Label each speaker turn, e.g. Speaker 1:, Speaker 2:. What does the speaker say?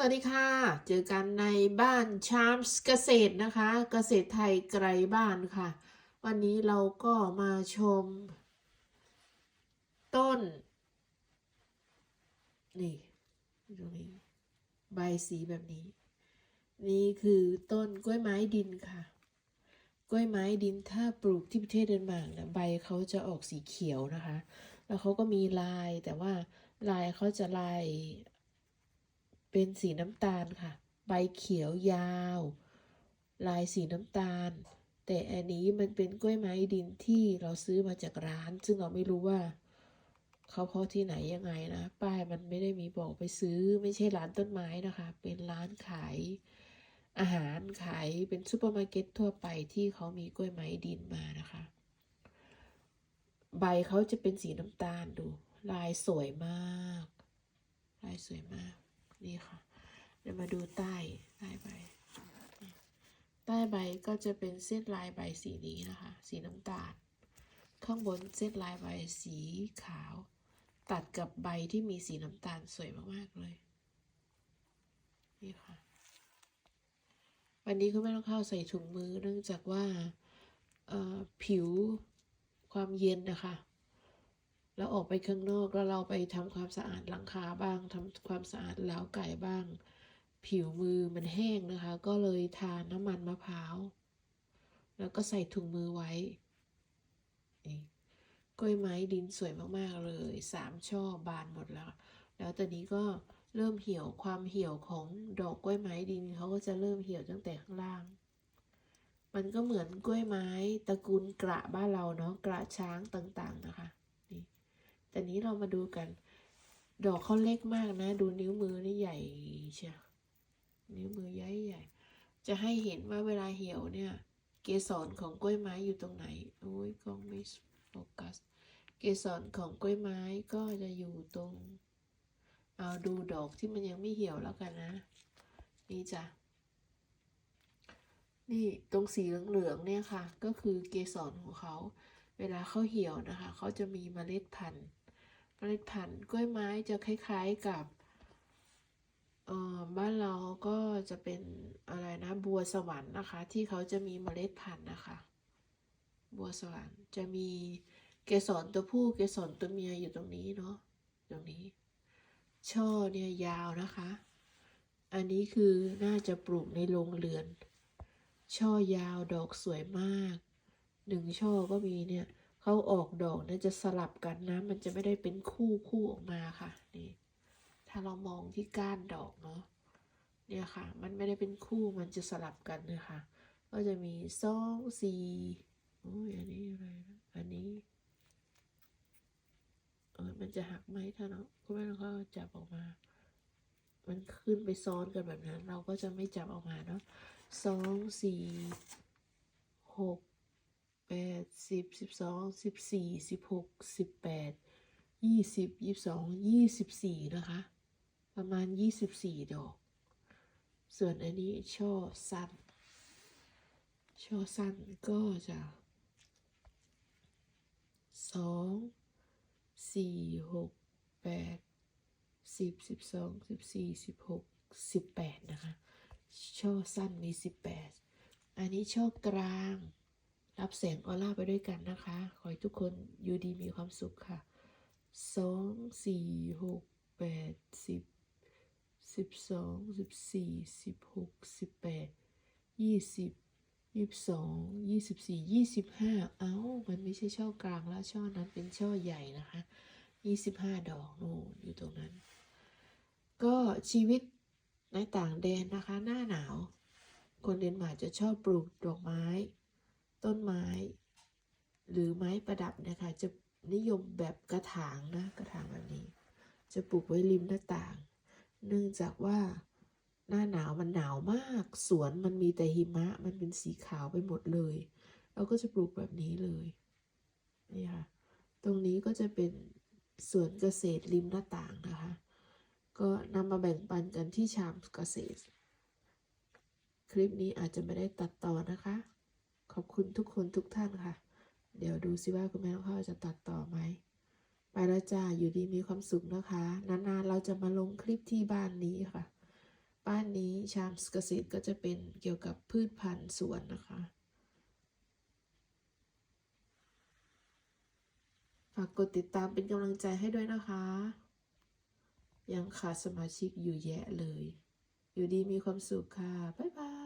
Speaker 1: สวัสดีค่ะ เจอกันในบ้านชามส์เกษตรนะคะ เกษตรไทยไกลบ้านค่ะ วันนี้เราก็มาชม ต้น นี่ตรงนี้ใบสีแบบนี้ นี่คือต้นกล้วยไม้ดินค่ะ กล้วยไม้ดินถ้าปลูกที่ประเทศเดนมาร์กนะใบเขาจะออกสีเขียวนะคะ แล้วเขาก็มีลายแต่ว่าลายเขาจะลาย เป็นสีน้ำตาลค่ะ ใบเขียวยาว ลายสีน้ำตาล แต่อันนี้มันเป็นกล้วยไม้ดินที่เราซื้อมาจากร้าน ซึ่งเราไม่รู้ว่า เขาเพาะที่ไหนยังไงนะ ป้ายมันไม่ได้มีบอกไปซื้อ ไม่ใช่ร้านต้นไม้นะคะ เป็นร้านขายอาหารขายเป็นซูเปอร์มาร์เก็ตทั่วไปที่เขามีกล้วยไม้ดินมานะคะ ใบเขาจะเป็นสีน้ำตาลดู ลายสวยมาก ลายสวยมาก นี่ค่ะ เดี๋ยวมาดูใต้ใต้ใบ ใต้ใบก็จะเป็นเส้นลายใบสีนี้นะคะ สีน้ำตาล ข้างบนเส้นลายใบสีขาว ตัดกับใบที่มีสีน้ำตาลสวยมากๆเลย นี่ค่ะ วันนี้คุณไม่ต้องเข้าใส่ถุงมือเนื่องจากว่าผิวความเย็นนะคะ แล้วออกไปข้างนอกแล้วเราไปทำความสะอาดหลังคาบ้างทำความสะอาดล้าวไก่บ้าง ผิวมือมันแห้งนะคะ ก็เลยทาน้ำมันมะพร้าว แล้วก็ใส่ถุงมือไว้กล้วยไม้ดินสวยมากๆเลยสามช่อบานหมดแล้ว แล้วตอนนี้ก็เริ่มเหี่ยวความเหี่ยวของดอกกล้วยไม้ดินเขาก็จะเริ่มเหี่ยวตั้งแต่ข้างล่าง มันก็เหมือนกล้วยไม้ตระกูลกระบ้านเราเนาะกระช้างต่างๆนะคะ แต่นี้เรามาดูกัน ดอกเขาเล็กมากนะ ดูนิ้วมือนี่ใหญ่เชียวนิ้วมือใหญ่ใหญ่ จะให้เห็นว่าเวลาเหี่ยวเนี่ย เกสรของกล้วยไม้อยู่ตรงไหน โอ้ยกล้องไม่โฟกัส เกสรของกล้วยไม้ก็จะอยู่ตรง เอาดูดอกที่มันยังไม่เหี่ยวแล้วกันนะ นี่จ้ะนี่ตรงสีเหลืองๆเนี่ยค่ะ ก็คือเกสรของเขา เวลาเขาเหี่ยวนะคะ เขาจะมีเมล็ดพันธุ์ เมล็ดพันธุ์กล้วยไม้จะคล้ายๆกับเอ่อบ้านเราก็จะเป็นอะไรนะบัวสวรรค์นะคะ ที่เขาจะมีเมล็ดพันธุ์นะคะ บัวสวรรค์จะมีเกสรตัวผู้เกสรตัวเมียอยู่ตรงนี้เนาะตรงนี้ ช่อเนี่ยยาวนะคะ อันนี้คือน่าจะปลูกในโรงเรือน ช่อยาวดอกสวยมากหนึ่งช่อก็มีเนี่ย เขาออกดอกเนี่ยจะสลับกันนะ มันจะไม่ได้เป็นคู่คู่ออกมาค่ะ นี่ ถ้าเรามองที่ก้านดอกเนาะ เนี่ยค่ะ มันไม่ได้เป็นคู่ มันจะสลับกันนะคะ ก็จะมีสองสี่โอ้ยอันนี้อะไรนะ อันนี้ เออมันจะหักไหมถ้าเนาะคุณแม่เราก็จับออกมา มันขึ้นไปซ้อนกันแบบนั้น เราก็จะไม่จับออกมาเนาะสองสี่หก แปดสิบสิบสองสิบสี่สิบหกสิบแปดยี่สิบยี่สิบสองยี่สิบสี่นะคะ ประมาณยี่สิบสี่ดอก ส่วนอันนี้ช่อสั้น ช่อสั้นก็จะสองสี่หกแปดสิบสิบสองสิบสี่สิบหกสิบแปดนะคะ ช่อสั้นมีสิบแปดอันนี้ช่อกลาง รับแสงออร่าไปด้วยกันนะคะ ขอให้ทุกคนอยู่ดีมีความสุขค่ะสองสี่หกแปดสิบสิบสองสิบสี่สิบหกสิบแปดยี่สิบยี่สิบสองยี่สิบสี่ยี่สิบห้าเอ้า มันไม่ใช่ช่อกลางแล้วช่อนั้นเป็นช่อใหญ่นะคะยี่สิบห้าดอกโน่นอยู่ตรงนั้น ก็ชีวิตในต่างแดนนะคะ หน้าหนาว คนเดนมาร์กจะชอบปลูกดอกไม้ ต้นไม้ หรือไม้ประดับนะคะ จะนิยมแบบกระถางนะกระถางแบบนี้ จะปลูกไว้ริมหน้าต่าง เนื่องจากว่าหน้าหนาวมันหนาวมาก สวนมันมีแต่หิมะ มันเป็นสีขาวไปหมดเลย เราก็จะปลูกแบบนี้เลยนี่ค่ะตรงนี้ก็จะเป็นสวนเกษตรริมหน้าต่างนะคะ ก็นำมาแบ่งปันกันที่ชามเกษตร คลิปนี้อาจจะไม่ได้ตัดต่อนะคะ อบคุณทุกคนทุกท่านค่ะ เดี๋ยวดูสิว่าคุณแม่น้องข้าวจะตัดต่อไหม ไปแล้วจ้าอยู่ดีมีความสุขนะคะ นานๆเราจะมาลงคลิปที่บ้านนี้ค่ะ บ้านนี้ชามเกษตก็จะเป็นเกี่ยวกับพืชพันธุ์สวนนะคะฝากกดติดตามเป็นกำลังใจให้ด้วยนะคะ ยังขาดสมาชิกอยู่แยะเลย อยู่ดีมีความสุขค่ะ บ๊ายบาย